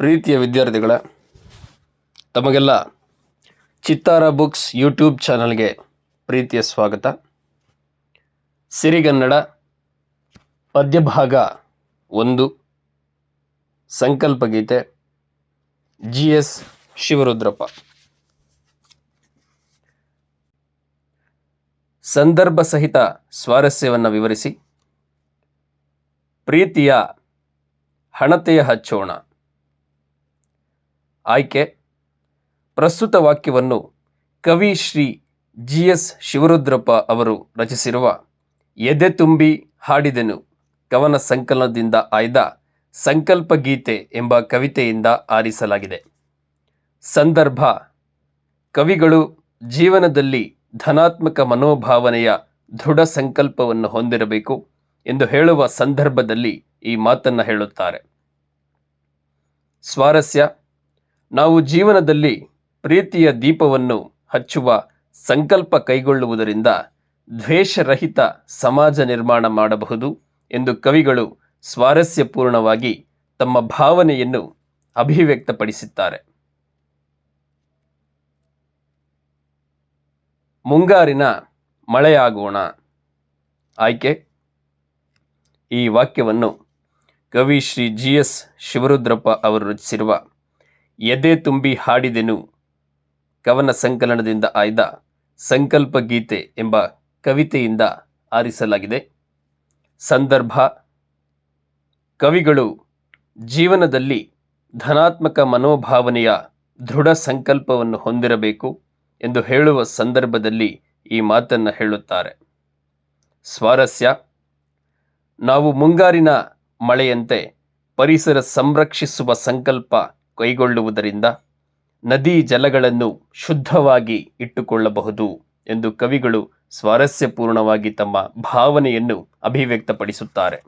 ಪ್ರೀತಿಯ ವಿದ್ಯಾರ್ಥಿಗಳ, ತಮಗೆಲ್ಲ ಚಿತ್ತಾರ ಬುಕ್ಸ್ ಯೂಟ್ಯೂಬ್ ಚಾನಲ್ಗೆ ಪ್ರೀತಿಯ ಸ್ವಾಗತ. ಸಿರಿಗನ್ನಡ ಪದ್ಯಭಾಗ ಒಂದು, ಸಂಕಲ್ಪಗೀತೆ, ಜಿ ಎಸ್ ಶಿವರುದ್ರಪ್ಪ. ಸಂದರ್ಭ ಸಹಿತ ಸ್ವಾರಸ್ಯವನ್ನು ವಿವರಿಸಿ, ಪ್ರೀತಿಯ ಹಣತೆಯ ಹಚ್ಚೋಣ. ಆಯ್ಕೆ. ಪ್ರಸ್ತುತ ವಾಕ್ಯವನ್ನು ಕವಿ ಶ್ರೀ ಜಿ ಎಸ್ ಶಿವರುದ್ರಪ್ಪ ಅವರು ರಚಿಸಿರುವ ಎದೆ ತುಂಬಿ ಹಾಡಿದೆನು ಕವನ ಸಂಕಲನದಿಂದ ಆಯ್ದ ಸಂಕಲ್ಪ ಗೀತೆ ಎಂಬ ಕವಿತೆಯಿಂದ ಆರಿಸಲಾಗಿದೆ. ಸಂದರ್ಭ. ಕವಿಗಳು ಜೀವನದಲ್ಲಿ ಧನಾತ್ಮಕ ಮನೋಭಾವನೆಯ ದೃಢ ಸಂಕಲ್ಪವನ್ನು ಹೊಂದಿರಬೇಕು ಎಂದು ಹೇಳುವ ಸಂದರ್ಭದಲ್ಲಿ ಈ ಮಾತನ್ನು ಹೇಳುತ್ತಾರೆ. ಸ್ವಾರಸ್ಯ. ನಾವು ಜೀವನದಲ್ಲಿ ಪ್ರೀತಿಯ ದೀಪವನ್ನು ಹಚ್ಚುವ ಸಂಕಲ್ಪ ಕೈಗೊಳ್ಳುವುದರಿಂದ ದ್ವೇಷರಹಿತ ಸಮಾಜ ನಿರ್ಮಾಣ ಮಾಡಬಹುದು ಎಂದು ಕವಿಗಳು ಸ್ವಾರಸ್ಯಪೂರ್ಣವಾಗಿ ತಮ್ಮ ಭಾವನೆಯನ್ನು ಅಭಿವ್ಯಕ್ತಪಡಿಸುತ್ತಾರೆ ಮುಂಗಾರಿನ ಮಳೆಯಾಗೋಣ. ಆಯ್ಕೆ? ಈ ವಾಕ್ಯವನ್ನು ಕವಿ ಶ್ರೀ ಜಿ ಎಸ್ ಶಿವರುದ್ರಪ್ಪ ಅವರು ರಚಿಸಿರುವ ಎದೆ ತುಂಬಿ ಹಾಡಿದೆನು. ಕವನ ಸಂಕಲನದಿಂದ ಆಯ್ದ ಸಂಕಲ್ಪ ಗೀತೆ ಎಂಬ ಕವಿತೆಯಿಂದ ಆರಿಸಲಾಗಿದೆ. ಸಂದರ್ಭ, ಕವಿಗಳು ಜೀವನದಲ್ಲಿ ಧನಾತ್ಮಕ ಮನೋಭಾವನೆಯ ದೃಢ ಸಂಕಲ್ಪವನ್ನು ಹೊಂದಿರಬೇಕು ಎಂದು ಹೇಳುವ ಸಂದರ್ಭದಲ್ಲಿ ಈ ಮಾತನ್ನು ಹೇಳುತ್ತಾರೆ. ಸ್ವಾರಸ್ಯ, ನಾವು ಮುಂಗಾರಿನ ಮಳೆಯಂತೆ ಪರಿಸರ ಸಂರಕ್ಷಿಸುವ ಸಂಕಲ್ಪ ಕೈಗೊಳ್ಳುವುದರಿಂದ ನದಿ ಜಲಗಳನ್ನು ಶುದ್ಧವಾಗಿ ಇಟ್ಟುಕೊಳ್ಳಬಹುದು ಎಂದು ಕವಿಗಳು ಸ್ವಾರಸ್ಯಪೂರ್ಣವಾಗಿ ತಮ್ಮ ಭಾವನೆಯನ್ನು ಅಭಿವ್ಯಕ್ತಪಡಿಸುತ್ತಾರೆ.